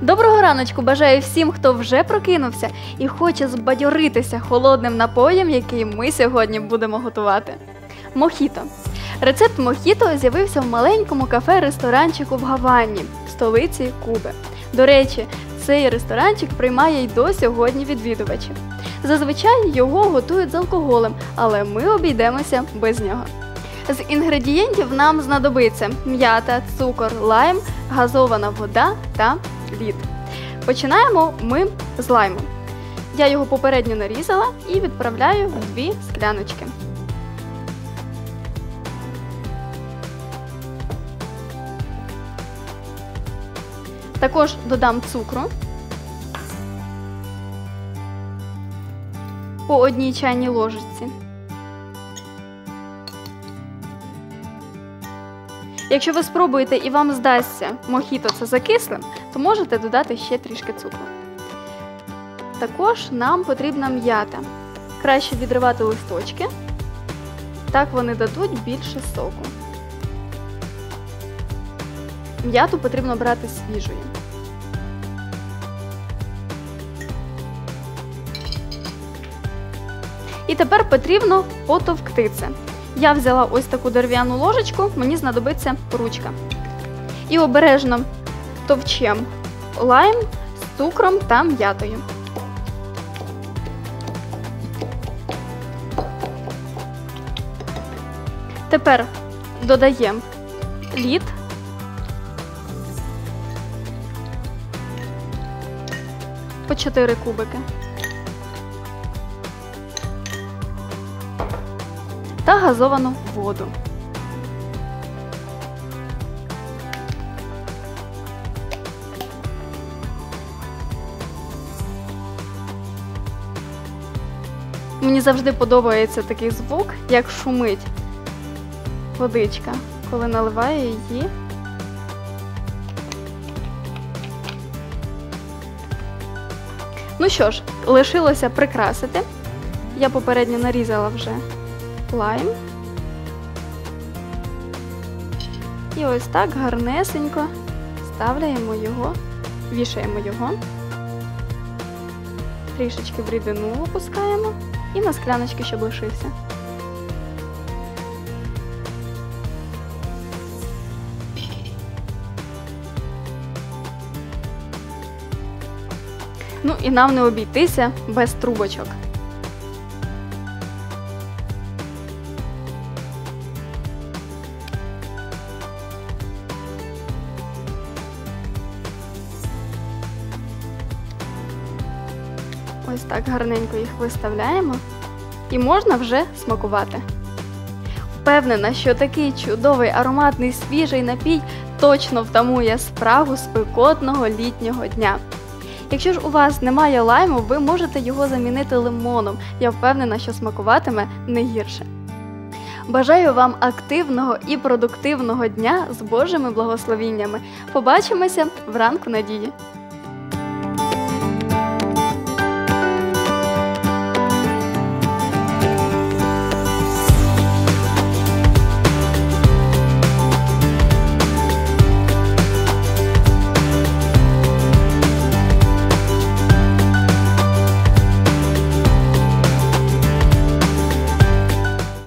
Доброго раночку бажаю всім, хто вже прокинувся і хоче збадьоритися холодним напоєм, який ми сьогодні будемо готувати. Мохіто. Рецепт мохіто з'явився в маленькому кафе-ресторанчику в Гавані, столиці Куби. До речі, цей ресторанчик приймає й до сьогодні відвідувачів. Зазвичай його готують з алкоголем, але ми обійдемося без нього. З інгредієнтів нам знадобиться м'ята, цукор, лайм, газована вода та лід. Починаємо ми з лайму. Я його попередньо нарізала і відправляю в дві скляночки. Також додам цукру по одній чайній ложечці. Якщо ви спробуєте і вам здасться мохіто це закислим, то можете додати ще трішки цукру. Також нам потрібна м'ята. Краще відривати листочки, так вони дадуть більше соку. М'яту потрібно брати свіжою. І тепер потрібно потовкти це. Я взяла ось таку дерев'яну ложечку, мені знадобиться ручка. І обережно товчем лайм з цукром та м'ятою. Тепер додаємо лід. По 4 кубики. Та газовану воду. Мені завжди подобається такий звук, як шумить водичка, коли наливаю її. Ну що ж, лишилося прикрасити. Я попередньо нарізала вже лайм. І ось так гарнесенько ставляємо його, вішаємо його, трішечки в рідину опускаємо і на скляночки, щоб лишився. Ну і нам не обійтися без трубочок. Ось так гарненько їх виставляємо і можна вже смакувати. Впевнена, що такий чудовий ароматний свіжий напій точно втамує спрагу спекотного літнього дня. Якщо ж у вас немає лайму, ви можете його замінити лимоном. Я впевнена, що смакуватиме не гірше. Бажаю вам активного і продуктивного дня з Божими благословіннями. Побачимося вранку надії!